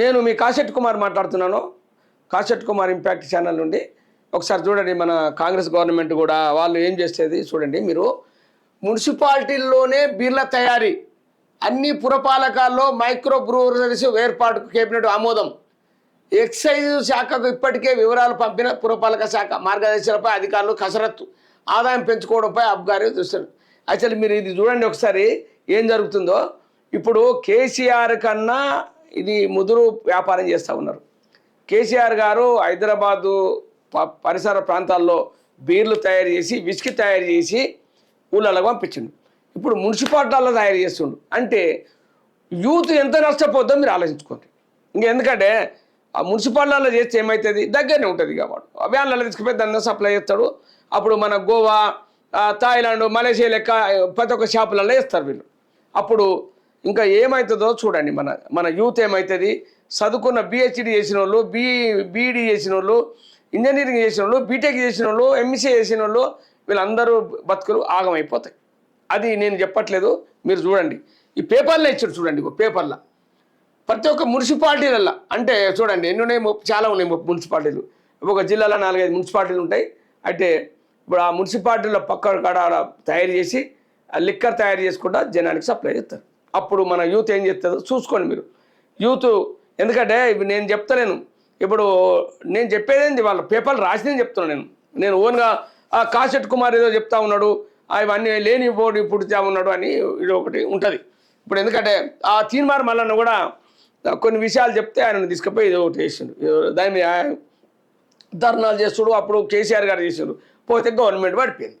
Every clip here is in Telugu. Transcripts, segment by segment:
నేను మీ కాశెట్ కుమార్ మాట్లాడుతున్నాను. కాశెట్ కుమార్ ఇంపాక్ట్ ఛానల్ నుండి. ఒకసారి చూడండి మన కాంగ్రెస్ గవర్నమెంట్ కూడా వాళ్ళు ఏం చేసేది చూడండి మీరు. మున్సిపాలిటీల్లోనే బీర్ల తయారీ. అన్ని పురపాలకాల్లో మైక్రో బ్రూవరీస్ ఏర్పాటుకు కేబినెట్ ఆమోదం. ఎక్సైజ్ శాఖకు ఇప్పటికే వివరాలు పంపిన పురపాలక శాఖ మార్గదర్శకాలపై అధికారులు కసరత్తు. ఆదాయం పెంచుకోవడంపై అబ్గారి చూస్తారు అసలు మీరు ఇది చూడండి ఒకసారి ఏం జరుగుతుందో. ఇప్పుడు కేసీఆర్ కన్నా ఇది ముదురు వ్యాపారం చేస్తూ ఉన్నారు. కేసీఆర్ గారు హైదరాబాదు ప- పరిసర ప్రాంతాల్లో బీర్లు తయారు చేసి విస్కీ తయారు చేసి ఊళ్ళలో పంపించిండు. ఇప్పుడు మున్సిపాలిటీల్లో తయారు చేస్తుండు. అంటే యూత్ ఎంత నష్టపోద్దో మీరు ఆలోచించుకోండి. ఇంకా ఎందుకంటే ఆ మున్సిపాలిటీలో చేస్తే ఏమవుతుంది దగ్గరనే ఉంటుంది కాబట్టి వ్యాన్లలో తీసుకుపోయి దాన్ని సప్లై చేస్తాడు. అప్పుడు మన గోవా థాయిలాండ్ మలేషియా లెక్క ప్రతి ఒక్క షాపులలో వేస్తారు వీళ్ళు. అప్పుడు ఇంకా ఏమవుతుందో చూడండి మన మన యూత్ ఏమవుతుంది చదువుకున్న బిహెచ్డి చేసిన వాళ్ళు బీ బీఈడి చేసిన వాళ్ళు ఇంజనీరింగ్ చేసిన వాళ్ళు బీటెక్ చేసిన వాళ్ళు ఎంసీ చేసిన వాళ్ళు వీళ్ళందరూ బతుకులు ఆగమైపోతాయి. అది నేను చెప్పట్లేదు మీరు చూడండి. ఈ పేపర్లో ఇచ్చాడు చూడండి పేపర్లో. ప్రతి ఒక్క మున్సిపాలిటీలల్లో అంటే చూడండి ఎన్ని ఉన్నాయి చాలా ఉన్నాయి మున్సిపాలిటీలు. ఒక జిల్లాలో నాలుగైదు మున్సిపాలిటీలు ఉంటాయి. అయితే ఇప్పుడు ఆ మున్సిపాలిటీలో పక్క కాడ ఆడ తయారు చేసి ఆ లిక్కర్ తయారు చేసుకుంటా జనానికి సప్లై చేస్తారు. అప్పుడు మన యూత్ ఏం చేస్తుందో చూసుకోండి మీరు. యూత్ ఎందుకంటే ఇవి నేను చెప్తలేను. ఇప్పుడు నేను చెప్పేదేంది వాళ్ళ పేపర్లు రాసిందని చెప్తున్నాను నేను. నేను ఓన్గా ఆ కాశెట్ కుమార్ ఏదో చెప్తా ఉన్నాడు అవన్నీ ఇవన్నీ లేని పోటీ పుడుతా ఉన్నాడు అని ఇది ఒకటి ఉంటుంది. ఇప్పుడు ఎందుకంటే ఆ తీన్మార్ మల్లన్న కూడా కొన్ని విషయాలు చెప్తే ఆయన తీసుకుపోయి ఇది ఒకటి చేసిండు. ఏదో దాని మీద ధర్నాలు చేస్తుడు అప్పుడు కేసీఆర్ గారు చేసిండు. పోతే గవర్నమెంట్ పడిపోయింది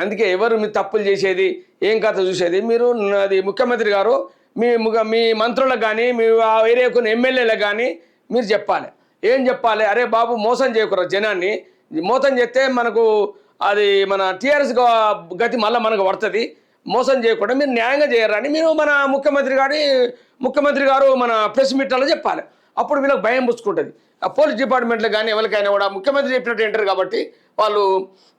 అందుకే ఎవరు మీ తప్పులు చేసేది ఏం కథ చూసేది? మీరు అది ముఖ్యమంత్రి గారు మీ ముగ- మీ మంత్రులకు కానీ మీ వేరే కొన్ని ఎమ్మెల్యేలకు కానీ మీరు చెప్పాలి. ఏం చెప్పాలి? అరే బాబు మోసం చేయకూడదు జనాన్ని. మోసం చేస్తే మనకు అది మన టీఆర్ఎస్ గతి మళ్ళీ మనకు పడుతుంది. మోసం చేయకుండా మీరు న్యాయంగా చేయరని మీరు మన ముఖ్యమంత్రి గారి ముఖ్యమంత్రి గారు మన ప్రెస్ మీట్లలో చెప్పాలి. అప్పుడు వీళ్ళకి భయం పుచ్చుకుంటుంది. ఆ పోలీస్ డిపార్ట్మెంట్లో కానీ ఎవరికైనా కూడా ముఖ్యమంత్రి చెప్పినట్టు వింటారు కాబట్టి వాళ్ళు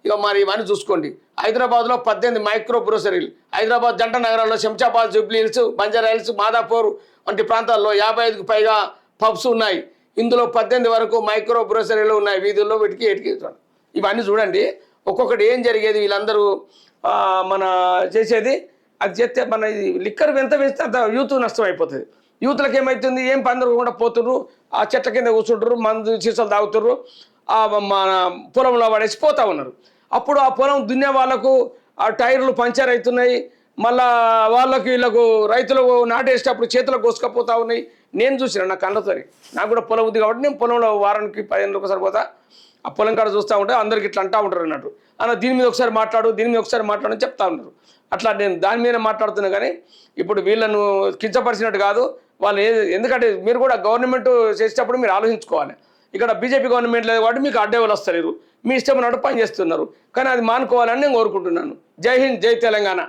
ఇక మరి ఇవన్నీ చూసుకోండి. హైదరాబాద్లో పద్దెనిమిది మైక్రో బ్రోసరీలు హైదరాబాద్ జంట నగరాల్లో శంషాబాద్ జూబ్లీ హిల్స్ బంజారా హిల్స్ మాదాపూర్ వంటి ప్రాంతాల్లో యాభై ఐదుకు పైగా పబ్స్ ఉన్నాయి. ఇందులో పద్దెనిమిది వరకు మైక్రో బ్రోసరీలు ఉన్నాయి వీధుల్లో వీటికి ఎటుకి ఇవన్నీ చూడండి. ఒక్కొక్కటి ఏం జరిగేది వీళ్ళందరూ మన చేసేది? అది చేస్తే మన లిక్కర్ ఎంత వేస్తే అంత యూత్ నష్టం అయిపోతుంది. యూత్లకు ఏమవుతుంది ఏం పందరకుండా పోతుర్రు. ఆ చెట్ల కింద కూర్చుంటారు మందు సీసాలు తాగుతుర్రు. మన పొలంలో పడేసి పోతా ఉన్నారు. అప్పుడు ఆ పొలం దున్నే వాళ్ళకు ఆ టైర్లు పంచర్ అవుతున్నాయి. మళ్ళా వాళ్ళకి వీళ్ళకు రైతులకు నాటేసేటప్పుడు చేతులకు కోసుకపోతా ఉన్నాయి. నేను చూసిన నా కళ్ళతోని. నాకు కూడా పొలం ఉంది కాబట్టి నేను పొలంలో వారానికి పదిహేను ఒకసారి పోతా. ఆ పొలం కాడ చూస్తూ ఉంటే అందరికి ఇట్లా అంటా ఉంటారు అన్నట్టు. అన్న దీని మీద ఒకసారి మాట్లాడు దీని మీద ఒకసారి మాట్లాడు అని చెప్తా ఉన్నారు. అట్లా నేను దాని మీద మాట్లాడుతున్నా కానీ ఇప్పుడు వీళ్ళను కించపరిచినట్టు కాదు. వాళ్ళు ఎందుకంటే మీరు కూడా గవర్నమెంట్ చేసేటప్పుడు మీరు ఆలోచించుకోవాలి. ఇక్కడ బీజేపీ గవర్నమెంట్ లేదు కాబట్టి మీకు అడ్డేవాళ్ళు వస్తలేరు మీ ఇష్టం ఉన్నట్టు పని చేస్తున్నారు. కానీ అది మానుకోవాలని నేను కోరుకుంటున్నాను. జై హింద్ జై తెలంగాణ.